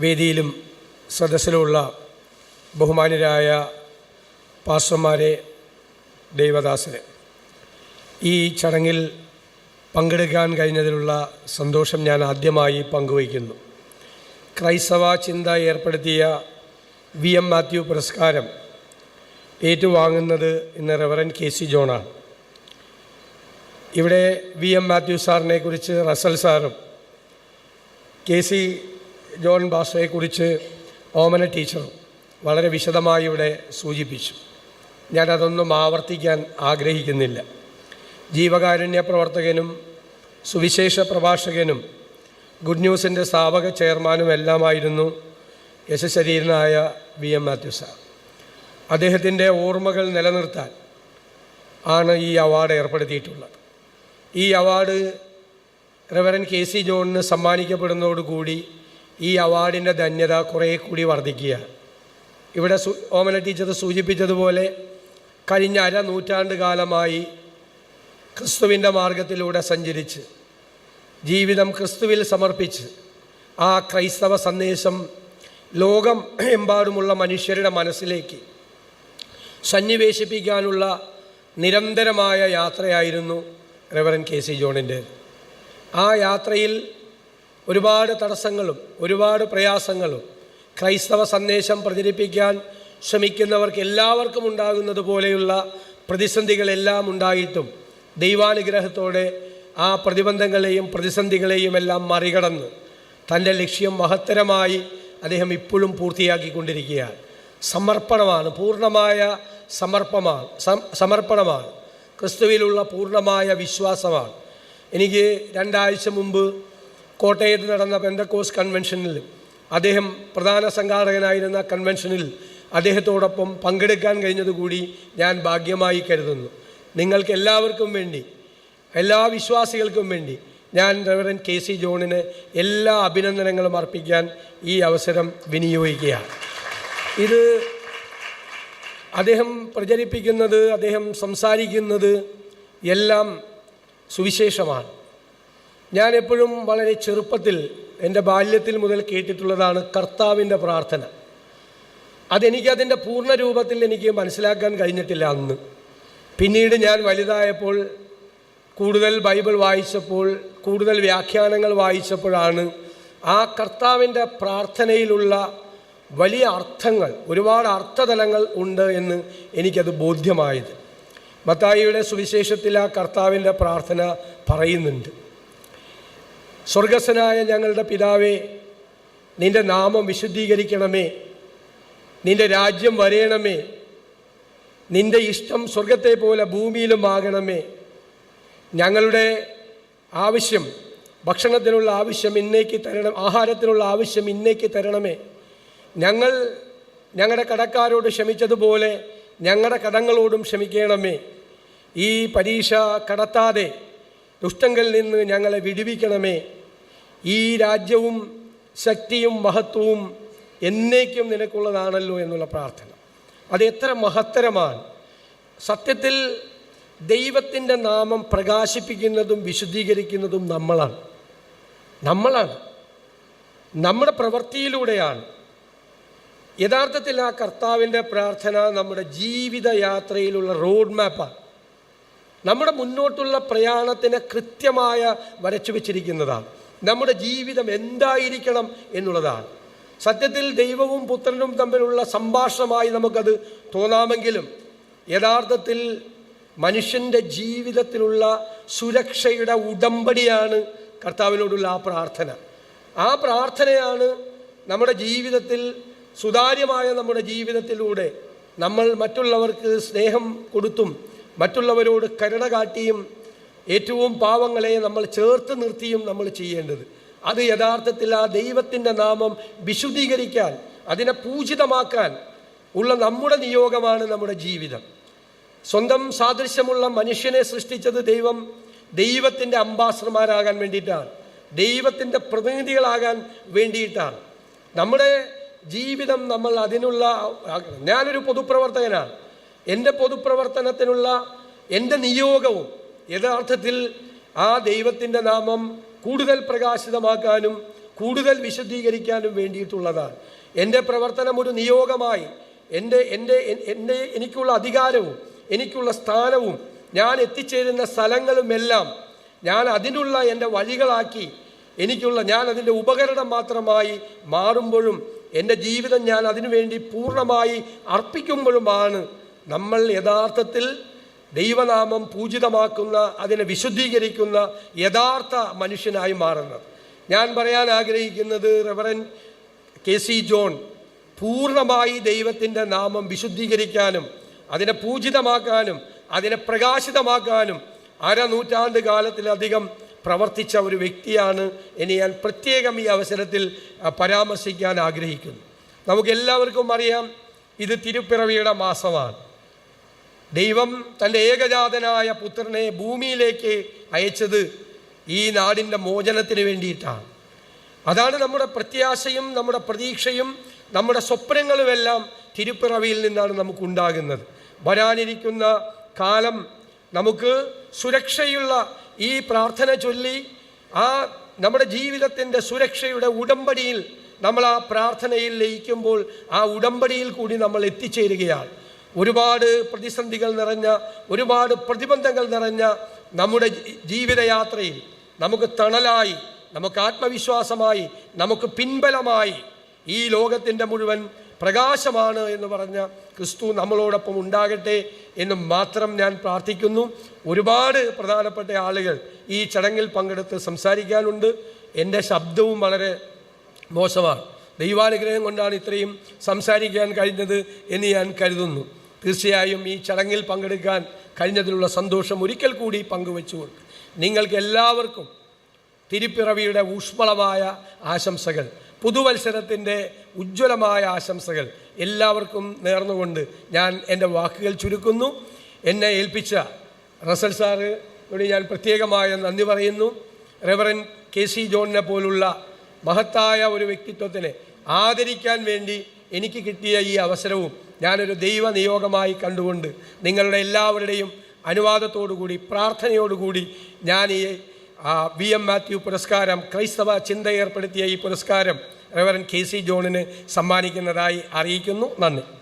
വേദിയിലും സദസ്സിലുമുള്ള ബഹുമാന്യരായ പാസ്റ്റർമാരെ ദൈവദാസന് ഈ ചടങ്ങിൽ പങ്കെടുക്കാൻ കഴിഞ്ഞതിലുള്ള സന്തോഷം ഞാൻ ആദ്യമായി പങ്കുവയ്ക്കുന്നു. ക്രൈസ്തവ ചിന്ത ഏർപ്പെടുത്തിയ വി എം മാത്യു പുരസ്കാരം ഏറ്റുവാങ്ങുന്നത് ഇന്ന് റെവറൻ കെ സി ജോണാണ് ഇവിടെ വി എം മാത്യു സാറിനെ കുറിച്ച് റസൽ സാറും കെ സി ജോൺ ബാസ്റ്ററെക്കുറിച്ച് ഓമന ടീച്ചർ വളരെ വിശദമായി ഇവിടെ സൂചിപ്പിച്ചു. ഞാനതൊന്നും ആവർത്തിക്കാൻ ആഗ്രഹിക്കുന്നില്ല. ജീവകാരുണ്യ പ്രവർത്തകനും സുവിശേഷ പ്രഭാഷകനും ഗുഡ് ന്യൂസിന്റെ സ്ഥാപക ചെയർമാനും എല്ലാമായിരുന്നു യശശരീരനായ വി എം മാത്യു സാർ. അദ്ദേഹത്തിന്റെ ഓർമ്മകൾ നിലനിർത്താൻ ആണ് ഈ അവാർഡ് ഏർപ്പെടുത്തിയിട്ടുള്ളത്. ഈ അവാർഡ് റെവറൻ കെ സി ജോണിന് സമ്മാനിക്കപ്പെടുന്നതോടുകൂടി ഈ അവാർഡിന്റെ ധന്യത കുറേ കൂടി വർദ്ധിക്കുക. ഇവിടെ ഓമന ടീച്ചർ സൂചിപ്പിച്ചതുപോലെ കഴിഞ്ഞ അര നൂറ്റാണ്ട് കാലമായി ക്രിസ്തുവിന്റെ മാർഗത്തിലൂടെ സഞ്ചരിച്ച് ജീവിതം ക്രിസ്തുവിൽ സമർപ്പിച്ച് ആ ക്രൈസ്തവ സന്ദേശം ലോകം എമ്പാടുമുള്ള മനുഷ്യരുടെ മനസ്സിലേക്ക് സന്നിവേശിപ്പിക്കാനുള്ള നിരന്തരമായ യാത്രയായിരുന്നു റെവറൻ കെ സി ജോണിന്റെ. ആ യാത്രയിൽ ഒരുപാട് തടസ്സങ്ങളും ഒരുപാട് പ്രയാസങ്ങളും ക്രൈസ്തവ സന്ദേശം പ്രചരിപ്പിക്കാൻ ശ്രമിക്കുന്നവർക്ക് എല്ലാവർക്കും ഉണ്ടാകുന്നത് പോലെയുള്ള പ്രതിസന്ധികളെല്ലാം ഉണ്ടായിട്ടും ദൈവാനുഗ്രഹത്തോടെ ആ പ്രതിബന്ധങ്ങളെയും പ്രതിസന്ധികളെയും എല്ലാം മറികടന്ന് തന്റെ ലക്ഷ്യം മഹത്തരമായി അദ്ദേഹം ഇപ്പോഴും പൂർത്തിയാക്കിക്കൊണ്ടിരിക്കുകയാണ്. സമർപ്പണമാണ് പൂർണമായ സമർപ്പമാണ് സമർപ്പണമാണ്. ക്രിസ്തുവിലുള്ള പൂർണമായ വിശ്വാസമാണ്. എനിക്ക് രണ്ടാഴ്ച മുമ്പ് കോട്ടയത്ത് നടന്ന പെന്തക്കോസ് കൺവെൻഷനിൽ അദ്ദേഹം പ്രധാന സംഘാടകനായിരുന്ന കൺവെൻഷനിൽ അദ്ദേഹത്തോടൊപ്പം പങ്കെടുക്കാൻ കഴിഞ്ഞതുകൂടി ഞാൻ ഭാഗ്യമായി കരുതുന്നു. നിങ്ങൾക്ക് എല്ലാവർക്കും വേണ്ടി എല്ലാ വിശ്വാസികൾക്കും വേണ്ടി ഞാൻ റവറൻ കെ സി ജോണിന് എല്ലാ അഭിനന്ദനങ്ങളും അർപ്പിക്കാൻ ഈ അവസരം വിനിയോഗിക്കുകയാണ്. ഇത് അദ്ദേഹം പ്രചരിപ്പിക്കുന്നത് അദ്ദേഹം സംസാരിക്കുന്നത് എല്ലാം സുവിശേഷമാണ്. ഞാൻ എപ്പോഴും വളരെ ചെറുപ്പത്തിൽ എന്റെ ബാല്യത്തിൽ മുതൽ കേട്ടിട്ടുള്ളതാണ് കർത്താവിന്റെ പ്രാർത്ഥന. അതെനിക്ക് അതിന്റെ പൂർണ രൂപത്തിൽ എനിക്ക് മനസ്സിലാക്കാൻ കഴിഞ്ഞിട്ടില്ല അന്ന്. പിന്നീട് ഞാൻ വലുതായപ്പോൾ കൂടുതൽ ബൈബിൾ വായിച്ചപ്പോൾ കൂടുതൽ വ്യാഖ്യാനങ്ങൾ വായിച്ചപ്പോഴാണ് ആ കർത്താവിന്റെ പ്രാർത്ഥനയിലുള്ള വലിയ അർത്ഥങ്ങൾ ഒരുപാട് അർത്ഥതലങ്ങൾ ഉണ്ട് എന്ന് എനിക്കത് ബോധ്യമായത്. മത്തായിയുടെ സുവിശേഷത്തിൽ ആ കർത്താവിന്റെ പ്രാർത്ഥന പറയുന്നുണ്ട്. സ്വർഗസ്വനായ ഞങ്ങളുടെ പിതാവേ നിന്റെ നാമം വിശുദ്ധീകരിക്കണമേ. നിന്റെ രാജ്യം വരയണമേ. നിന്റെ ഇഷ്ടം സ്വർഗത്തെ പോലെ ഭൂമിയിലും ആകണമേ. ഞങ്ങളുടെ ആവശ്യം ഭക്ഷണത്തിനുള്ള ആവശ്യം ഇന്നേക്ക് തരണം ആഹാരത്തിനുള്ള ആവശ്യം ഇന്നേക്ക് തരണമേ. ഞങ്ങൾ ഞങ്ങളുടെ കടക്കാരോട് ക്ഷമിച്ചതുപോലെ ഞങ്ങളുടെ കടങ്ങളോടും ക്ഷമിക്കണമേ. ഈ പരീക്ഷ കടത്താതെ ദുഷ്ടങ്ങളിൽ നിന്ന് ഞങ്ങളെ വിടുവിക്കണമേ. ഈ രാജ്യവും ശക്തിയും മഹത്വവും എന്നേക്കും നിനക്കുള്ളതാണല്ലോ എന്നുള്ള പ്രാർത്ഥന. അത് എത്ര മഹത്തരമാണ്. സത്യത്തിൽ ദൈവത്തിന്റെ നാമം പ്രകാശിപ്പിക്കുന്നതും വിശുദ്ധീകരിക്കുന്നതും നമ്മളാണ്. നമ്മളാണ്. നമ്മുടെ പ്രവൃത്തിയിലൂടെയാണ്. യഥാർത്ഥത്തിൽ ആ കർത്താവിന്റെ പ്രാർത്ഥന നമ്മുടെ ജീവിതയാത്രയിലുള്ള റോഡ് മാപ്പാണ്. നമ്മുടെ മുന്നോട്ടുള്ള പ്രയാണത്തിന് കൃത്യമായ വരച്ചു വച്ചിരിക്കുന്നതാണ് നമ്മുടെ ജീവിതം എന്തായിരിക്കണം എന്നുള്ളതാണ്. സത്യത്തിൽ ദൈവവും പുത്രനും തമ്മിലുള്ള സംഭാഷണമായി നമുക്കത് തോന്നാമെങ്കിലും യഥാർത്ഥത്തിൽ മനുഷ്യന്റെ ജീവിതത്തിലുള്ള സുരക്ഷയുടെ ഉടമ്പടിയാണ് കർത്താവിനോടുള്ള ആ പ്രാർത്ഥന. ആ പ്രാർത്ഥനയാണ് നമ്മുടെ ജീവിതത്തിൽ സുതാര്യമായ നമ്മുടെ ജീവിതത്തിലൂടെ നമ്മൾ മറ്റുള്ളവർക്ക് സ്നേഹം കൊടുത്തും മറ്റുള്ളവരോട് കരുണ കാട്ടിയും ഏറ്റവും പാവങ്ങളെ നമ്മൾ ചേർത്ത് നിർത്തിയും നമ്മൾ ചെയ്യേണ്ടത്. അത് യഥാർത്ഥത്തിൽ ആ ദൈവത്തിന്റെ നാമം വിശുദ്ധീകരിക്കാൻ അതിനെ പൂജിതമാക്കാൻ ഉള്ള നമ്മുടെ നിയോഗമാണ് നമ്മുടെ ജീവിതം. സ്വന്തം സാദൃശ്യമുള്ള മനുഷ്യനെ സൃഷ്ടിച്ചത് ദൈവം ദൈവത്തിന്റെ അംബാസഡർമാരാകാൻ വേണ്ടിയിട്ടാണ്. ദൈവത്തിന്റെ പ്രതിനിധികളാകാൻ വേണ്ടിയിട്ടാണ്. നമ്മുടെ ജീവിതം നമ്മൾ അതിനുള്ള ഞാനൊരു പൊതുപ്രവർത്തകനാണ്. എന്റെ പൊതുപ്രവർത്തനത്തിനുള്ള എന്റെ നിയോഗവും യഥാർത്ഥത്തിൽ ആ ദൈവത്തിന്റെ നാമം കൂടുതൽ പ്രകാശിതമാക്കാനും കൂടുതൽ വിശദീകരിക്കാനും വേണ്ടിയിട്ടുള്ളതാണ്. എന്റെ പ്രവർത്തനം ഒരു നിയോഗമായി. എന്റെ എന്റെ എന്റെ എനിക്കുള്ള അധികാരവും എനിക്കുള്ള സ്ഥാനവും ഞാൻ എത്തിച്ചേരുന്ന സ്ഥലങ്ങളുമെല്ലാം ഞാൻ അതിനുള്ള എന്റെ വഴികളാക്കി എനിക്കുള്ള ഞാൻ അതിന്റെ ഉപകരണം മാത്രമായി മാറുമ്പോഴും എന്റെ ജീവിതം ഞാൻ അതിനുവേണ്ടി പൂർണമായി അർപ്പിക്കുമ്പോഴുമാണ് നമ്മൾ യഥാർത്ഥത്തിൽ ദൈവനാമം പൂജിതമാക്കുന്ന അതിനെ വിശുദ്ധീകരിക്കുന്ന യഥാർത്ഥ മനുഷ്യനായി മാറുന്നത്. ഞാൻ പറയാൻ ആഗ്രഹിക്കുന്നത് റെവറൻ കെ സി ജോൺ പൂർണമായി ദൈവത്തിന്റെ നാമം വിശുദ്ധീകരിക്കാനും അതിനെ പൂജിതമാക്കാനും അതിനെ പ്രകാശിതമാക്കാനും അരനൂറ്റാണ്ട് കാലത്തിലധികം പ്രവർത്തിച്ച ഒരു വ്യക്തിയാണ് ഇനി ഞാൻ പ്രത്യേകം ഈ അവസരത്തിൽ പരാമർശിക്കാൻ ആഗ്രഹിക്കുന്നു. നമുക്കെല്ലാവർക്കും അറിയാം ഇത് തിരുപ്പിറവിയുടെ മാസമാണ്. ദൈവം തന്റെ ഏകജാതനായ പുത്രനെ ഭൂമിയിലേക്ക് അയച്ചത് ഈ നാടിന്റെ മോചനത്തിന് വേണ്ടിയിട്ടാണ്. അതാണ് നമ്മുടെ പ്രത്യാശയും നമ്മുടെ പ്രതീക്ഷയും നമ്മുടെ സ്വപ്നങ്ങളുമെല്ലാം തിരുപ്പിറവിയിൽ നിന്നാണ് നമുക്ക് ഉണ്ടാകുന്നത് വരാനിരിക്കുന്ന കാലം നമുക്ക് സുരക്ഷയുള്ള ഈ പ്രാർത്ഥന ചൊല്ലി ആ നമ്മുടെ ജീവിതത്തിന്റെ സുരക്ഷയുടെ ഉടമ്പടിയിൽ നമ്മൾ ആ പ്രാർത്ഥനയിൽ ലയിക്കുമ്പോൾ ആ ഉടമ്പടിയിൽ കൂടി നമ്മൾ എത്തിച്ചേരുകയാണ്. ഒരുപാട് പ്രതിസന്ധികൾ നിറഞ്ഞ ഒരുപാട് പ്രതിബന്ധങ്ങൾ നിറഞ്ഞ നമ്മുടെ ജീവിതയാത്രയിൽ നമുക്ക് തണലായി നമുക്ക് ആത്മവിശ്വാസമായി നമുക്ക് പിൻബലമായി ഈ ലോകത്തിന്റെ മുഴുവൻ പ്രകാശമാണ് എന്ന് പറഞ്ഞ ക്രിസ്തു നമ്മളോടൊപ്പം ഉണ്ടാകട്ടെ എന്ന് മാത്രം ഞാൻ പ്രാർത്ഥിക്കുന്നു. ഒരുപാട് പ്രധാനപ്പെട്ട ആളുകൾ ഈ ചടങ്ങിൽ പങ്കെടുത്ത് സംസാരിക്കാനുണ്ട്. എന്റെ ശബ്ദവും വളരെ മോശമാണ്. ദൈവാനുഗ്രഹം കൊണ്ടാണ് ഇത്രയും സംസാരിക്കാൻ കഴിഞ്ഞത് എന്ന് ഞാൻ കരുതുന്നു. തീർച്ചയായും ഈ ചടങ്ങിൽ പങ്കെടുക്കാൻ കഴിഞ്ഞതിലുള്ള സന്തോഷം ഒരിക്കൽ കൂടി പങ്കുവെച്ചുകൊണ്ട് നിങ്ങൾക്ക് എല്ലാവർക്കും തിരുപ്പിറവിയുടെ ഊഷ്മളമായ ആശംസകൾ പുതുവത്സരത്തിന്റെ ഉജ്ജ്വലമായ ആശംസകൾ എല്ലാവർക്കും നേർന്നുകൊണ്ട് ഞാൻ എന്റെ വാക്കുകൾ ചുരുക്കുന്നു. എന്നെ ഏൽപ്പിച്ച റസൽ സാറിനോട് ഞാൻ പ്രത്യേകമായ നന്ദി പറയുന്നു. റെവറൻ കെ സി ജോണിനെ പോലുള്ള മഹത്തായ ഒരു വ്യക്തിത്വത്തിനെ ആദരിക്കാൻ വേണ്ടി എനിക്ക് കിട്ടിയ ഈ അവസരവും ഞാനൊരു ദൈവ നിയോഗമായി കണ്ടുകൊണ്ട് നിങ്ങളുടെ എല്ലാവരുടെയും അനുവാദത്തോടുകൂടി പ്രാർത്ഥനയോടുകൂടി ഞാൻ ഈ വി എം മാത്യു പുരസ്കാരം ക്രൈസ്തവ ചിന്ത ഏർപ്പെടുത്തിയ ഈ പുരസ്കാരം റെവറൻ കെ സി ജോണിന് സമ്മാനിക്കുന്നതായി അറിയിക്കുന്നു. നന്ദി.